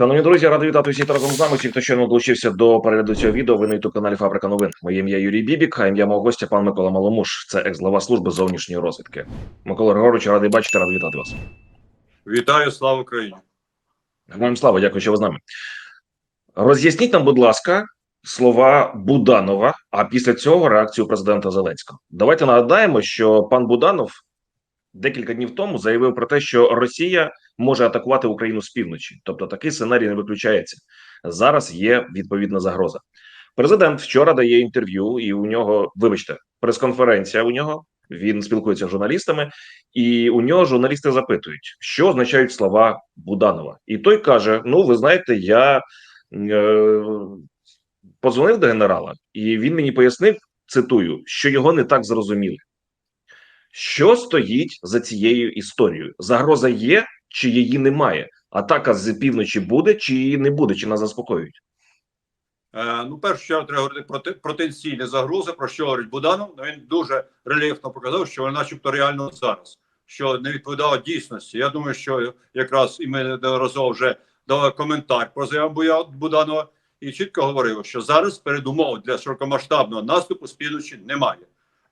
Шановні друзі, радий вітати всіх разом з нами. Всі, хто щойно долучився до перегляду цього відео, ви на youtube каналі Фабрика новин. Моє ім'я Юрій Бібік, а ім'я мого гостя пан Микола Маломуш. Це екс-глава служби зовнішньої розвідки. Микола Григорович, радий бачити, радий вітати вас. Вітаю, слава Україні. Героям слава, дякую, що ви з нами. Роз'ясніть нам, будь ласка, слова Буданова, а після цього реакцію президента Зеленського. Давайте нагадаємо, що пан Буданов декілька днів тому заявив про те, що Росія може атакувати Україну з півночі. Тобто такий сценарій не виключається. Зараз є відповідна загроза. Президент вчора дає інтерв'ю, і у нього, вибачте, прес-конференція у нього. Він спілкується з журналістами, і у нього журналісти запитують, що означають слова Буданова. І той каже: Ну, ви знаєте, я е, подзвонив до генерала, і він мені пояснив, цитую, що його не так зрозуміли. Що стоїть за цією історією? Загроза є, чи її немає? Атака з півночі буде, чи її не буде, чи нас заспокоюють? Е, ну, перше, що треба говорити про те- потенційні загрози, про що говорить Буданов. Ну, він дуже рельєфно показав, що вони начебто реально зараз, що не відповідало дійсності. Я думаю, що якраз і ми неодноразово вже давали коментар про заяву Буданова і чітко говорили, що зараз передумов для широкомасштабного наступу з півночі немає.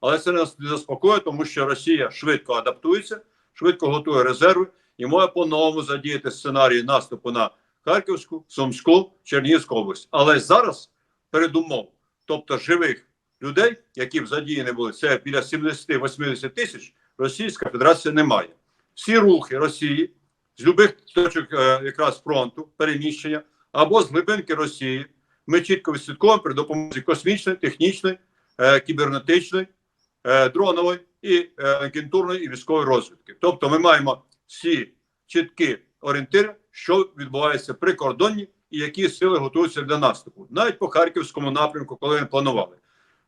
Але це нас не заспокоює, тому що Росія швидко адаптується, швидко готує резерви і може по-новому задіяти сценарії наступу на Харківську, Сумську, Чернігівську область. Але зараз передумов, тобто живих людей, які б задіяні були, це біля 70-80 тисяч, Російська Федерація не має. Всі рухи Росії з любих точок е, якраз фронту, переміщення або з глибинки Росії, ми чітко відслідковуємо при допомозі космічної, технічної, е, кібернетичної, дронової і е, агентурної і військової розвідки. Тобто ми маємо всі чіткі орієнтири, що відбувається при кордоні і які сили готуються для наступу, навіть по харківському напрямку, коли вони планували.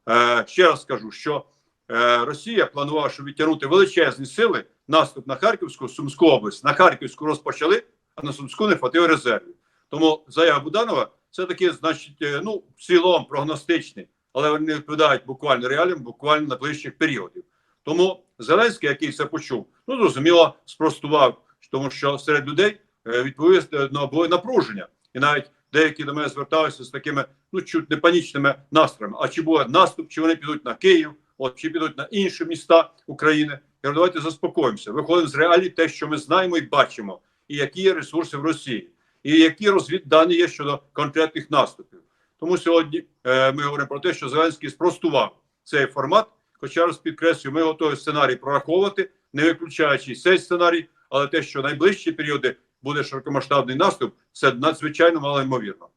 Е, ще раз скажу, що е, Росія планувала, щоб відтягнути величезні сили наступ на Харківську, Сумську область. На Харківську розпочали, а на Сумську не хватило резервів. Тому заява Буданова це такі, значить, е, ну в цілому прогностичні, але вони не відповідають буквально реаліям, буквально на ближчих періодів. Тому Зеленський, який це почув, ну зрозуміло, спростував, тому що серед людей е, відповідно було напруження, і навіть деякі до мене зверталися з такими ну чуть не панічними настроями. А чи буде наступ, чи вони підуть на Київ, от чи підуть на інші міста України? Я давайте заспокоїмося. Виходимо з реалій, те, що ми знаємо і бачимо, і які є ресурси в Росії, і які розвіддані є щодо конкретних наступів. Тому сьогодні е, ми говоримо про те, що Зеленський спростував цей формат. Хоча раз підкреслюю, ми готові сценарій прораховувати, не виключаючи цей сценарій, але те, що найближчі періоди буде широкомасштабний наступ, це надзвичайно малоймовірно.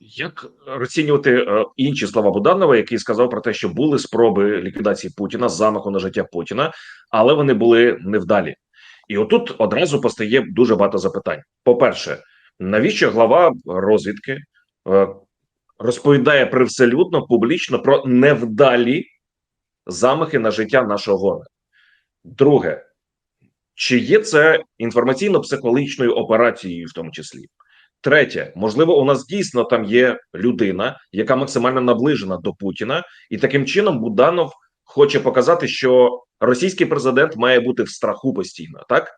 Як розцінювати е, інші слова Буданова, який сказав про те, що були спроби ліквідації Путіна, замаху на життя Путіна, але вони були невдалі. І отут одразу постає дуже багато запитань. По-перше, навіщо глава розвідки е, розповідає привселюдно, публічно про невдалі замахи на життя нашого ворога? Друге, чи є це інформаційно-психологічною операцією, в тому числі? Третє, можливо, у нас дійсно там є людина, яка максимально наближена до Путіна, і таким чином Буданов хоче показати, що російський президент має бути в страху постійно. Так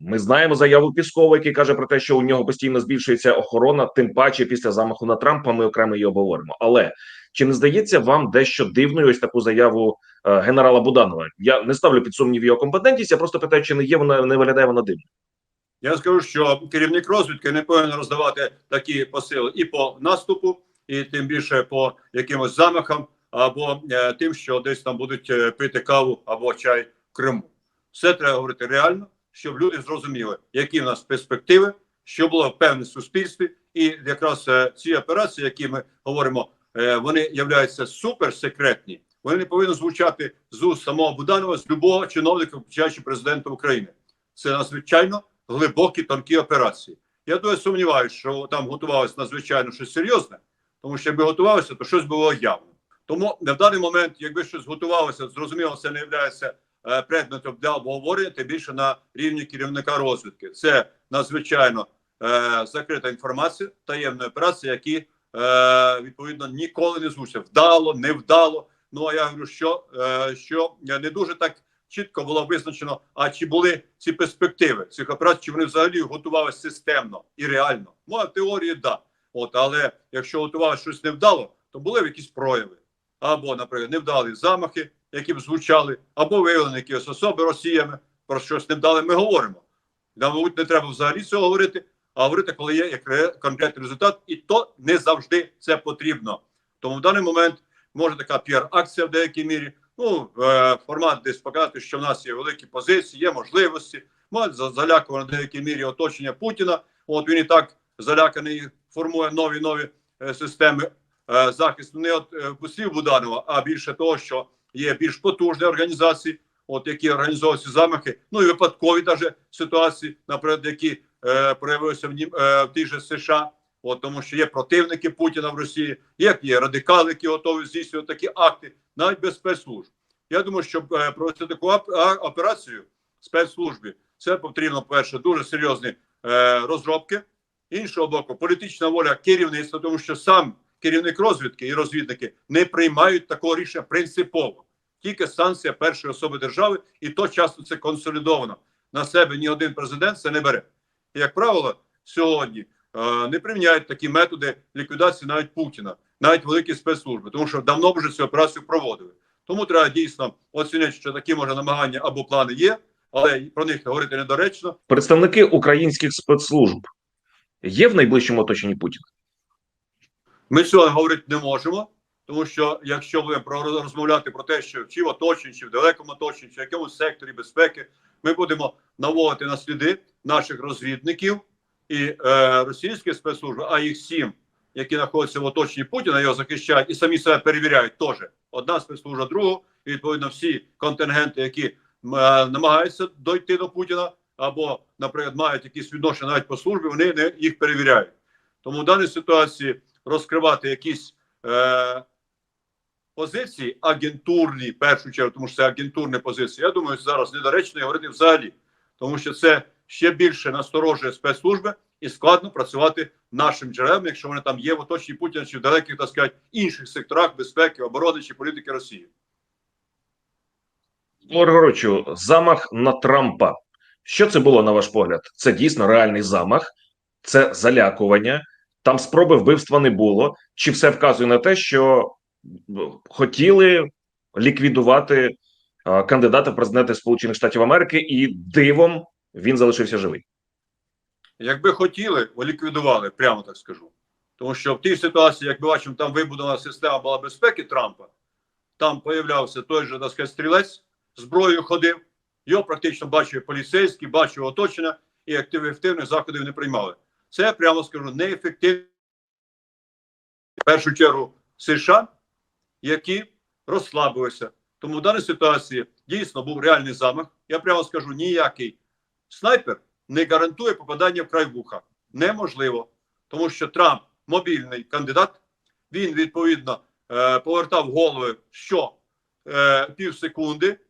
ми знаємо заяву Піскова, який каже про те, що у нього постійно збільшується охорона, тим паче після замаху на Трампа. Ми окремо її обговоримо. Але чи не здається вам дещо дивною ось таку заяву е, генерала Буданова? Я не ставлю під сумнів його компетентність. Я просто питаю, чи не є вона не виглядає вона дивно. Я скажу, що керівник розвідки не повинен роздавати такі посили і по наступу, і тим більше по якимось замахам, або е, тим, що десь там будуть е, пити каву або чай в Криму. Все треба говорити реально, щоб люди зрозуміли, які в нас перспективи, що було впевнене в суспільстві, і якраз е, ці операції, які ми говоримо, е, вони являються суперсекретні. Вони не повинні звучати з уст самого Буданова, з любого чиновника, включаючи президента України. Це надзвичайно глибокі тонкі операції. Я дуже сумніваюся, що там готувалося надзвичайно щось серйозне, тому що якби готувалося, то щось було явно. Тому на даний момент, якби щось готувалося, зрозуміло, це не е, предметом для обговорення, тим більше на рівні керівника розвідки. Це надзвичайно е, закрита інформація, таємна операція, які е, відповідно ніколи не звучать. Вдало, не вдало. Ну а я говорю, що, е, що не дуже так чітко було визначено, а чи були ці перспективи цих операцій, чи вони взагалі готувалися системно і реально. Ну, а теорії да. От, але якщо готувалося щось невдало, то були якісь прояви. Або, наприклад, невдалі замахи, які б звучали, або виявлені якісь особи росіями, про щось невдале ми говоримо. Нам, мабуть, не треба взагалі цього говорити, а говорити, коли є конкретний результат, і то не завжди це потрібно. Тому в даний момент може така піар-акція в деякій мірі. Ну, е, формат десь показати, що в нас є великі позиції, є можливості. Може за- залякувати в деякій мірі оточення Путіна. От він і так заляканий, формує нові нові е, системи е, захисту. Не от послів Буданова, а більше того, що є більш потужні організації, от які організовують ці замахи. Ну і випадкові даже ситуації, наприклад, які е, проявилися в, Нім- е, в тій же США. От тому, що є противники Путіна в Росії, є, є радикали, які готові здійснювати такі акти, навіть без спецслужб. Я думаю, щоб е, провести таку операцію спецслужбі, це потрібно, перше, дуже серйозні е, розробки. Іншого боку, політична воля керівництва, тому що сам керівник розвідки і розвідники не приймають такого рішення принципово. Тільки санкція першої особи держави, і то часто це консолідовано. На себе ні один президент це не бере. І, як правило, сьогодні е, не приміняють такі методи ліквідації навіть Путіна, навіть великі спецслужби, тому що давно вже цю операцію проводили. Тому треба дійсно оцінити, що такі може намагання або плани є, але про них говорити недоречно. Представники українських спецслужб є в найближчому оточенні Путіна. Ми цього говорити не можемо, тому що якщо про розмовляти про те, що чи в оточенні, чи в далекому оточенні, чи в якомусь секторі безпеки, ми будемо наводити на сліди наших розвідників і е, російських спецслужб, а їх сім, які знаходяться в оточенні Путіна, його захищають і самі себе перевіряють теж. Одна спецслужба другу, і відповідно всі контингенти, які е, намагаються дойти до Путіна, або, наприклад, мають якісь відношення навіть по службі, вони не їх перевіряють. Тому в даній ситуації розкривати якісь е, позиції агентурні, в першу чергу, тому що це агентурні позиції. Я думаю, зараз недоречно говорити взагалі, тому що це ще більше насторожує спецслужби і складно працювати нашим джерелам, якщо вони там є в оточенні Путіна чи в далеких, так сказати, інших секторах безпеки, оборони чи політики Росії. Горгорочу, замах на Трампа. Що це було на ваш погляд? Це дійсно реальний замах, це залякування. Там спроби вбивства не було. Чи все вказує на те, що хотіли ліквідувати кандидата в президенти Сполучених Штатів Америки, і дивом він залишився живий? Якби хотіли, ліквідували, прямо так скажу. Тому що в тій ситуації, як ми бачимо, там вибудована система була безпеки Трампа, там появлявся той же так сказати, стрілець, зброєю ходив, його практично бачив поліцейський, бачив оточення, і актив- ефективних заходів не приймали. Це прямо скажу неефективно. В першу чергу США, які розслабилися. Тому в даній ситуації дійсно був реальний замах. Я прямо скажу, ніякий снайпер не гарантує попадання в край вуха. Неможливо, тому що Трамп мобільний кандидат. Він відповідно е, повертав голови що е, пів секунди,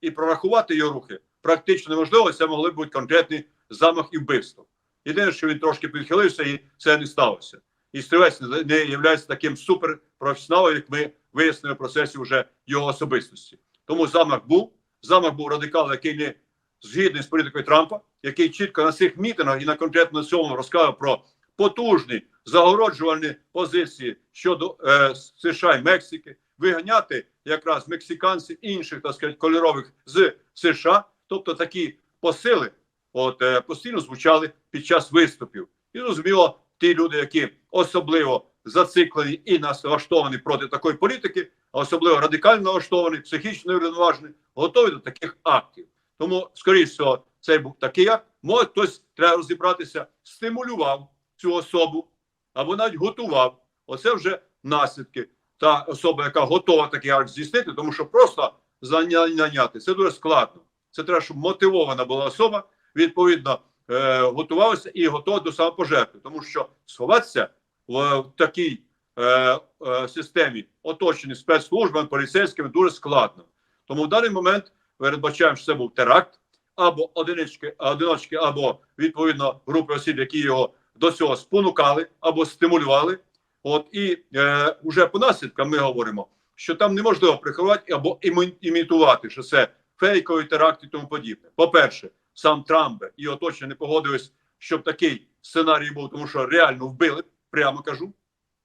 і прорахувати його рухи практично неможливо. Це могли бути конкретний замах і вбивство. Єдине, що він трошки підхилився, і це не сталося. І стрілець не, є таким суперпрофесіоналом, як ми вияснили в процесі вже його особистості. Тому замах був. Замах був радикал, який не згідний з політикою Трампа, який чітко на цих мітингах і на конкретно цьому розказав про потужні загороджувальні позиції щодо е, США і Мексики, виганяти якраз мексиканців інших так сказати, кольорових з США, тобто такі посили, от е, постійно звучали під час виступів. І зрозуміло, ті люди, які особливо зациклені і налаштовані проти такої політики, а особливо радикально налаштовані, психічно неврівноважені, готові до таких актів. Тому, скоріш всього, цей був такий акт. Може, хтось треба розібратися, стимулював цю особу або навіть готував. Оце вже наслідки. Та особа, яка готова такий акт здійснити, тому що просто заняняти це дуже складно. Це треба, щоб мотивована була особа, відповідно, е, готувалася і готова до самопожертви, тому що сховатися в, такій е, е, системі, оточені спецслужбами, поліцейськими, дуже складно. Тому в даний момент передбачаємо, що це був теракт, або одинички, одиночки, або відповідно групи осіб, які його до цього спонукали або стимулювали. От і е, вже по наслідкам ми говоримо, що там неможливо приховати або імі- імітувати, що це фейкові теракти і тому подібне. По-перше, сам Трамп і оточення не погодились, щоб такий сценарій був, тому що реально вбили, прямо кажу.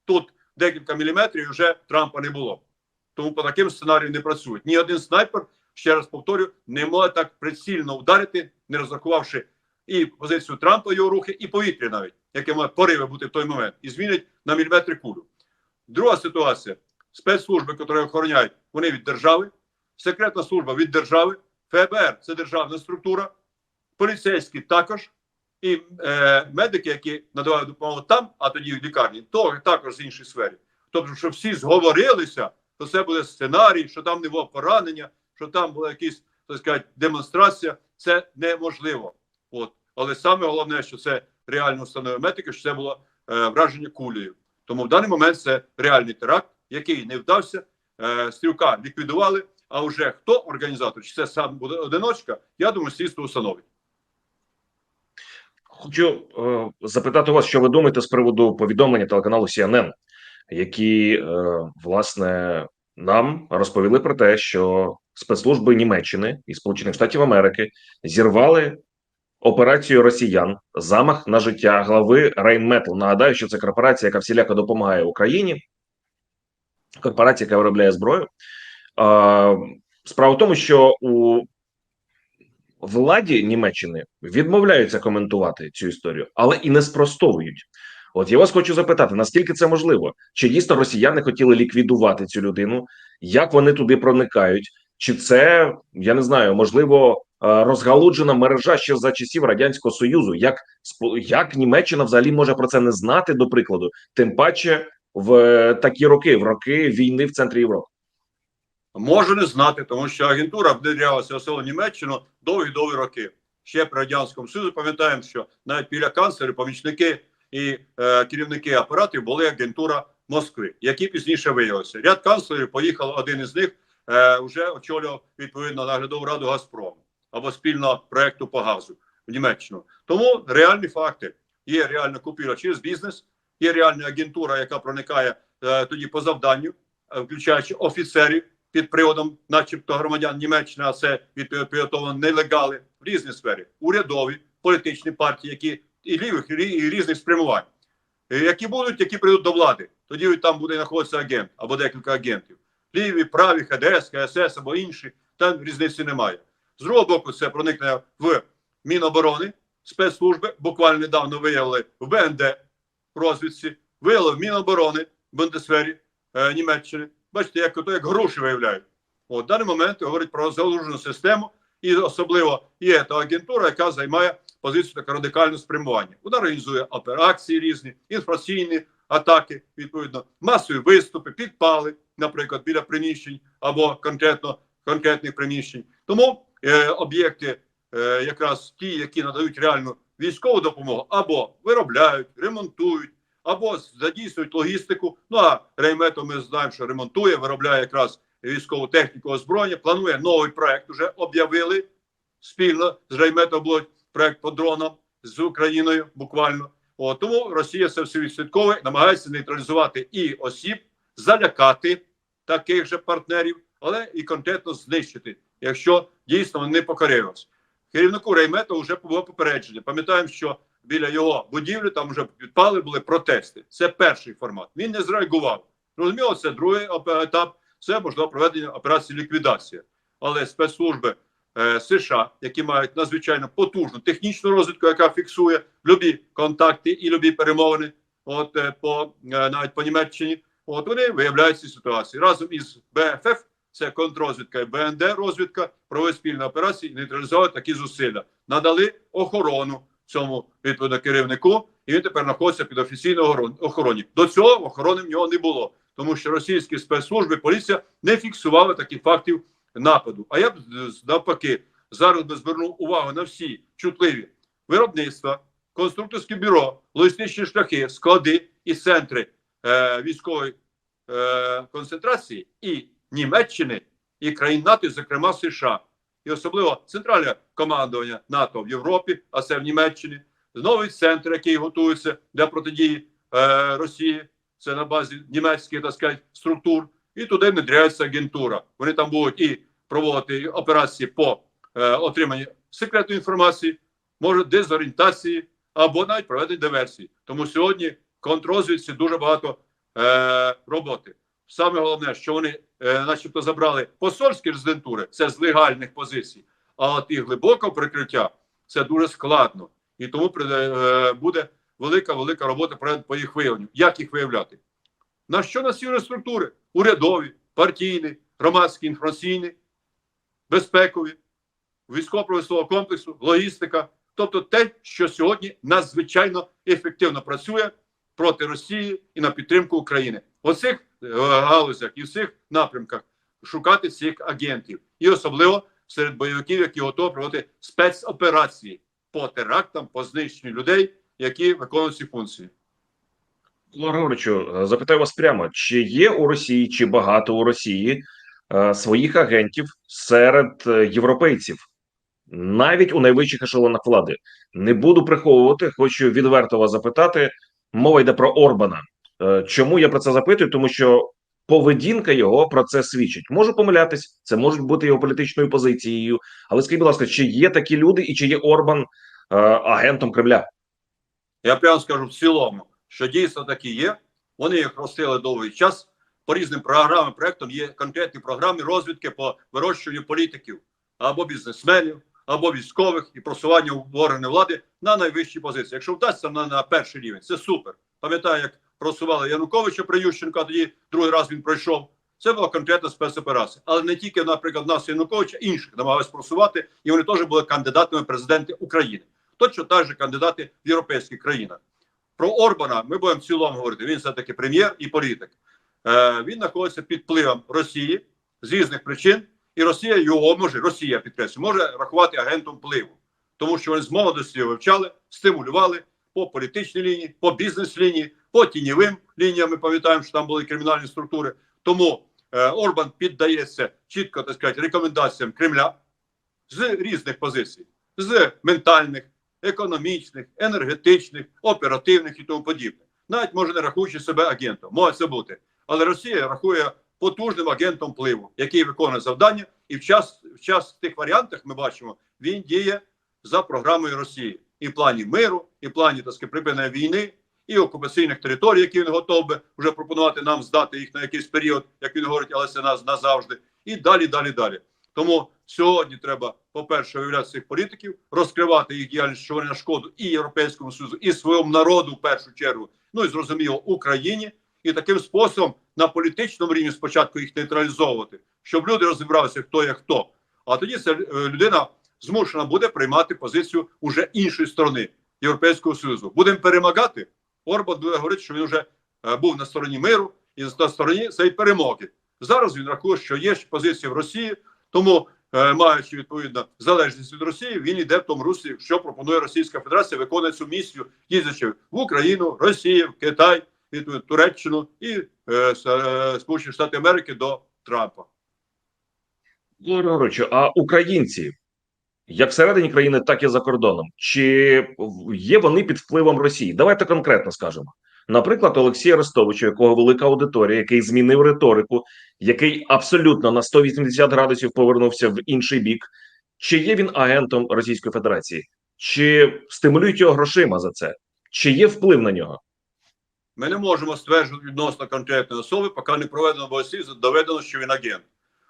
Тут декілька міліметрів вже Трампа не було. Тому по таким сценаріям не працюють. Ні один снайпер, ще раз повторю, не може так прицільно вдарити, не розрахувавши і позицію Трампа, його рухи, і повітря навіть, яке має пориви бути в той момент, і змінить на міліметри кулю. Друга ситуація: спецслужби, які охороняють, вони від держави, секретна служба від держави, ФБР це державна структура, поліцейські також, і е, медики, які надавають допомогу там, а тоді в лікарні, то також з іншої сфері. Тобто, що всі зговорилися, то це буде сценарій, що там не було поранення, що там була якась так сказати, демонстрація. Це неможливо. От. Але саме головне, що це реально встановив медики, що це було е, враження кулею. Тому в даний момент це реальний теракт, який не вдався. Е, стрілка ліквідували. А вже хто організатор, чи це сам буде одиночка, я думаю, слідство установить. Хочу е, запитати вас, що ви думаєте з приводу повідомлення телеканалу CNN, які е, власне нам розповіли про те, що спецслужби Німеччини і Сполучених Штатів Америки зірвали операцію росіян замах на життя глави Рейнметал. Нагадаю, що це корпорація, яка всіляко допомагає Україні, корпорація, яка виробляє зброю. Справа в тому, що у владі Німеччини відмовляються коментувати цю історію, але і не спростовують. От я вас хочу запитати, наскільки це можливо? Чи дійсно росіяни хотіли ліквідувати цю людину? Як вони туди проникають? Чи це я не знаю, можливо, е, розгалуджена мережа ще за часів радянського союзу? Як як Німеччина взагалі може про це не знати, до прикладу, тим паче в е, такі роки, в роки війни в центрі Європи? Може не знати, тому що агентура внедрялася в село Німеччину довгі-довгі роки. Ще при радянському Союзі пам'ятаємо, що навіть біля канцлерів, помічники і е, керівники апаратів були агентура Москви, які пізніше виявилися. Ряд канцлерів поїхав, один із них е, вже очолював відповідно наглядову раду Газпрому або спільного проекту по газу в Німеччину. Тому реальні факти є реальна купівля через бізнес, є реальна агентура, яка проникає е, тоді по завданню, е, включаючи офіцерів під приводом, начебто, громадян Німеччини, а це підпорядковано нелегали в різній сфері, урядові, політичні партії, які і лівих, і різних спрямувань, Е, які будуть, які прийдуть до влади. Тоді там буде знаходитися агент або декілька агентів. Ліві, праві, ХДС, КСС або інші, там різниці немає. З другого боку, це проникнення в Міноборони, спецслужби. Буквально недавно виявили в БНД розвідці, виявили в Міноборони в Бундесвері е, Німеччини. Бачите, як, то, як гроші виявляють. От, в даний момент говорить про залужену систему, і особливо є та агентура, яка займає позицію таке радикальне спрямування. Вона організує операції різні, інформаційні атаки, відповідно, масові виступи, підпали, наприклад, біля приміщень або конкретно конкретних приміщень. Тому е, об'єкти, е, якраз ті, які надають реальну військову допомогу, або виробляють, ремонтують, або задійснюють логістику. Ну а Реймето ми знаємо, що ремонтує, виробляє якраз військову техніку озброєння. Планує новий проект. Уже об'явили спільно з Реймето буде проект по дронам з Україною. Буквально О, тому Росія це все відслідковує, намагається нейтралізувати і осіб, залякати таких же партнерів, але і конкретно знищити, якщо дійсно вони не покорились. Керівнику Реймета вже було попередження. Пам'ятаємо, що біля його будівлі там вже підпали були протести. Це перший формат. Він не зреагував. Розуміло, це другий етап. Це можливо проведення операції ліквідація. Але спецслужби е, США, які мають надзвичайно потужну технічну розвідку, яка фіксує любі контакти і любі перемовини, от е, по е, навіть по Німеччині, от вони виявляють ці ситуації разом із БФФ. Це контррозвідка і БНД розвідка провели спільні операції і нейтралізували такі зусилля. Надали охорону цьому відповідно керівнику, і він тепер знаходиться під офіційною охороні. До цього охорони в нього не було, тому що російські спецслужби, поліція не фіксували таких фактів нападу. А я б навпаки зараз би звернув увагу на всі чутливі виробництва, конструкторське бюро, логістичні шляхи, склади і центри е, військової е, концентрації і Німеччини, і країн НАТО, зокрема США, і особливо центральне командування НАТО в Європі, а це в Німеччині, новий центр, який готується для протидії е, Росії. Це на базі німецьких так сказати, структур, і туди внедряється агентура. Вони там будуть і проводити операції по е, отриманню секретної інформації, може дезорієнтації або навіть проведення диверсії. Тому сьогодні в контррозвідці дуже багато е, роботи. Саме головне, що вони, начебто, забрали посольські резидентури, це з легальних позицій, а от і глибокого прикриття це дуже складно. І тому е, буде велика велика робота по їх виявленню. Як їх виявляти? На що насіяні структури? Урядові, партійні, громадські, інформаційні, безпекові, військово-промислового комплексу, логістика. Тобто те, що сьогодні надзвичайно ефективно працює проти Росії і на підтримку України. У цих е, галузях і в цих напрямках шукати цих агентів, і особливо серед бойовиків, які готові проводити спецоперації по терактам, по знищенню людей, які виконують ці функції. Григоровичу, запитаю вас прямо: чи є у Росії, чи багато у Росії е, своїх агентів серед е, європейців, навіть у найвищих ешелонах влади? Не буду приховувати, хочу відверто вас запитати. Мова йде про Орбана. Е, чому я про це запитую? Тому що поведінка його про це свідчить. Можу помилятись, це може бути його політичною позицією. Але скажіть, будь ласка, чи є такі люди, і чи є Орбан е, агентом Кремля? Я прямо скажу в цілому, що дійсно такі є. Вони їх ростили довгий час. По різним програмам, проектам є конкретні програми розвідки по вирощуванню політиків або бізнесменів, або військових і просування в органи влади на найвищі позиції. Якщо вдасться на, на перший рівень, це супер. Пам'ятаю, як просували Януковича при Ющенко, а тоді другий раз він пройшов. Це була конкретна спецоперація. Але не тільки, наприклад, нас Януковича, інших намагалися просувати, і вони теж були кандидатами президенти України. Точно так же кандидати в європейських країнах. Про Орбана ми будемо в цілому говорити. Він все-таки прем'єр і політик. Е, він знаходиться під впливом Росії з різних причин, і Росія його може, Росія підкреслюю, може рахувати агентом впливу, тому що вони з молодості вивчали, стимулювали по політичній лінії, по бізнес-лінії, по тіньовим лініям. Ми пам'ятаємо, що там були кримінальні структури. Тому е, Орбан піддається чітко так сказати, рекомендаціям Кремля з різних позицій, з ментальних, економічних, енергетичних, оперативних і тому подібне. Навіть може не рахуючи себе агентом, може це бути. Але Росія рахує потужним агентом впливу, який виконує завдання, і в час в час тих варіантах ми бачимо, він діє за програмою Росії і в плані миру, і в плані так сказати, припинення війни, і окупаційних територій, які він готов би вже пропонувати нам здати їх на якийсь період, як він говорить, але це нас назавжди, і далі, далі, далі. Тому сьогодні треба, по-перше, виявляти цих політиків, розкривати їх діяльність, що вони на шкоду і Європейському Союзу, і своєму народу в першу чергу, ну і зрозуміло Україні, і таким способом на політичному рівні спочатку їх нейтралізовувати, щоб люди розібралися, хто є хто. А тоді ця е, людина змушена буде приймати позицію уже іншої сторони Європейського Союзу. Будемо перемагати. Орбан буде говорити, що він вже е, був на стороні миру і на стороні цієї перемоги. Зараз він рахує, що є ще позиція в Росії, тому, е, маючи відповідно залежність від Росії, він йде в тому руслі, що пропонує Російська Федерація, виконує цю місію, їздячи в Україну, Росію, Китай, Туреччину і е, Сполучені Штати Америки до Трампа. Володимир Григоровичу, а українці, як всередині країни, так і за кордоном, чи є вони під впливом Росії? Давайте конкретно скажемо. Наприклад, Олексій Арестович, у якого велика аудиторія, який змінив риторику, який абсолютно на 180 градусів повернувся в інший бік. Чи є він агентом Російської Федерації? Чи стимулюють його грошима за це? Чи є вплив на нього? Ми не можемо стверджувати відносно конкретної особи, поки не проведено обов'язків, доведено, що він агент.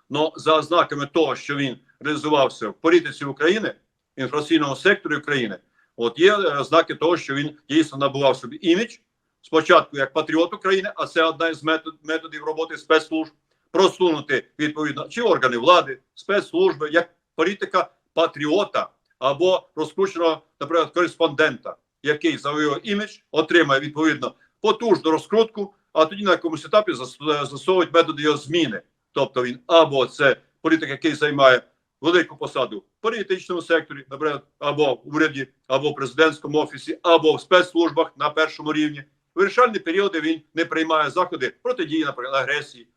Но за ознаками того, що він реалізувався в політиці України, інформаційному секторі України, от є е, ознаки того, що він дійсно набував собі імідж спочатку як патріот України, а це одна із метод, методів роботи спецслужб, просунути відповідно чи органи влади, спецслужби як політика патріота або розкрученого, наприклад, кореспондента, який завоює імідж, отримає відповідно потужну розкрутку, а тоді на якомусь етапі зас- засовують методи його зміни. Тобто він або це політик, який займає велику посаду в політичному секторі, наприклад, або в уряді, або в президентському офісі, або в спецслужбах на першому рівні. Вирішальні періоди він не приймає заходи протидії, наприклад, агресії,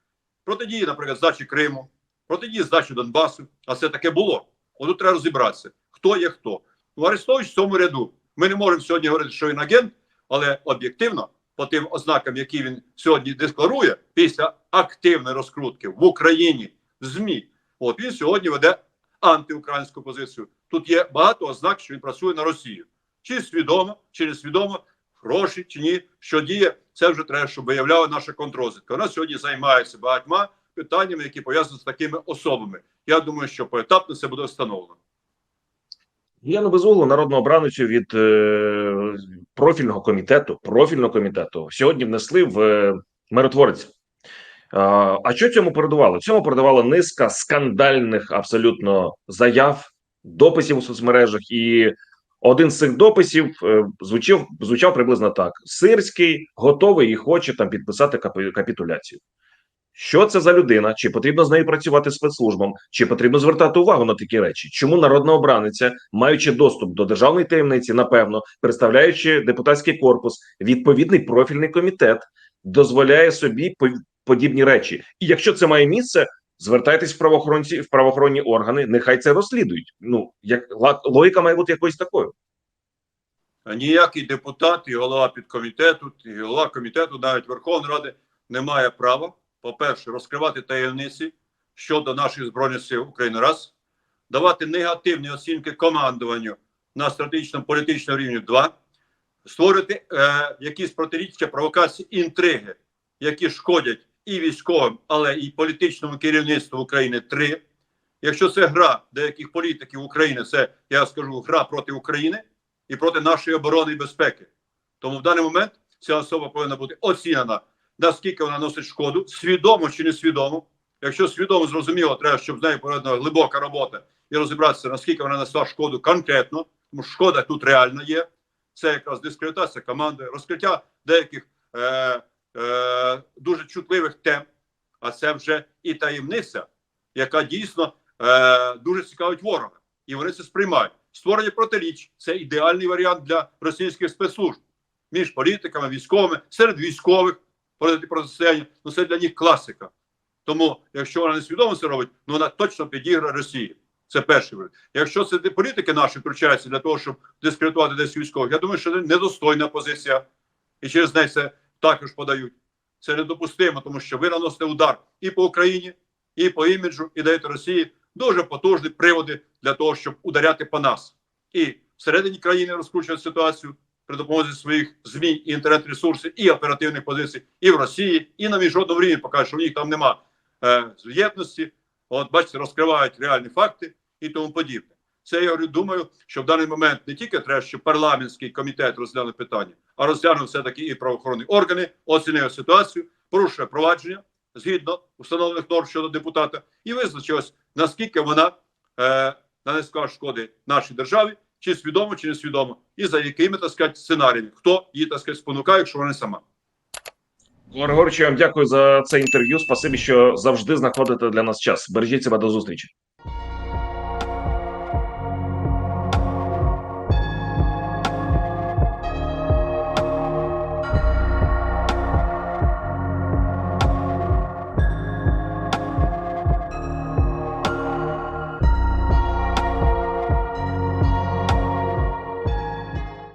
протидії, наприклад, здачі Криму, протидії здачі Донбасу. А це таке було. Отут треба розібратися, хто є хто. Ну, Арестович в цьому ряду. Ми не можемо сьогодні говорити, що він агент, але об'єктивно, по тим ознакам, які він сьогодні декларує, після активної розкрутки в Україні, ЗМІ, От він сьогодні веде антиукраїнську позицію. Тут є багато ознак, що він працює на Росію. Чи свідомо, чи не свідомо, гроші чи ні, що діє, це вже треба, щоб виявляла наша контрозвідка. Вона сьогодні займається багатьма питаннями, які пов'язані з такими особами. Я думаю, що поетапно це буде встановлено. Яну Безуглу, народного обранцю від е, профільного комітету, профільного комітету сьогодні внесли в е, миротворець. А, що цьому передувало? Цьому передувала низка скандальних абсолютно заяв, дописів у соцмережах, і один з цих дописів е, звучав, звучав приблизно так: Сирський готовий і хоче там підписати капітуляцію. Що це за людина? Чи потрібно з нею працювати спецслужбам? Чи потрібно звертати увагу на такі речі? Чому народна обраниця, маючи доступ до державної таємниці, напевно, представляючи депутатський корпус, відповідний профільний комітет, дозволяє собі подібні речі? І якщо це має місце, звертайтесь в правоохоронці в правоохоронні органи, нехай це розслідують. Ну як логіка має бути якоюсь такою. Ніякий депутат і голова підкомітету, і голова комітету, навіть Верховної Ради, не має права, по-перше, розкривати таємниці щодо наших збройних сил України. Раз давати негативні оцінки командуванню на стратегічному політичному рівні. Два створити е, якісь протиріччя, провокації, інтриги, які шкодять і військовим, але і політичному керівництву України. Три. Якщо це гра деяких політиків України, це я скажу гра проти України і проти нашої оборони і безпеки. Тому в даний момент ця особа повинна бути оцінена, наскільки вона носить шкоду, свідомо чи несвідомо. Якщо свідомо зрозуміло, треба, щоб з нею проведена глибока робота і розібратися, наскільки вона несла шкоду конкретно, тому шкода тут реально є. Це якраз дискредитація команди, розкриття деяких е, е, дуже чутливих тем, а це вже і таємниця, яка дійсно е, дуже цікавить ворога. І вони це сприймають. Створення протиріч це ідеальний варіант для російських спецслужб між політиками, військовими, серед військових проти протистояння. Ну це для них класика. Тому, якщо вона не свідомо це робить, ну вона точно підіграє Росії. Це перший варіант. Якщо це політики наші втручаються для того, щоб дискредитувати десь військових, я думаю, що це недостойна позиція, і через неї це також подають. Це недопустимо, тому що ви наносите удар і по Україні, і по іміджу, і даєте Росії дуже потужні приводи для того, щоб ударяти по нас. І всередині країни розкручувати ситуацію при допомозі своїх ЗМІ і інтернет-ресурсів, і оперативних позицій, і в Росії, і на міжнародному рівні покажуть, що в них там нема е, єдності. От бачите, розкривають реальні факти і тому подібне. Це я говорю, думаю, що в даний момент не тільки треба, щоб парламентський комітет розглянув питання, а розглянув все таки і правоохоронні органи, оцінив ситуацію, порушує провадження згідно установлених норм щодо депутата, і визначилось, наскільки вона е, нанесла шкоди нашій державі, чи свідомо, чи несвідомо, і за якими так сказати, сценаріями, хто її так сказати, спонукає, якщо вона сама. Григорич, я вам дякую за це інтерв'ю. Спасибі, що завжди знаходите для нас час. Бережіть себе до зустрічі.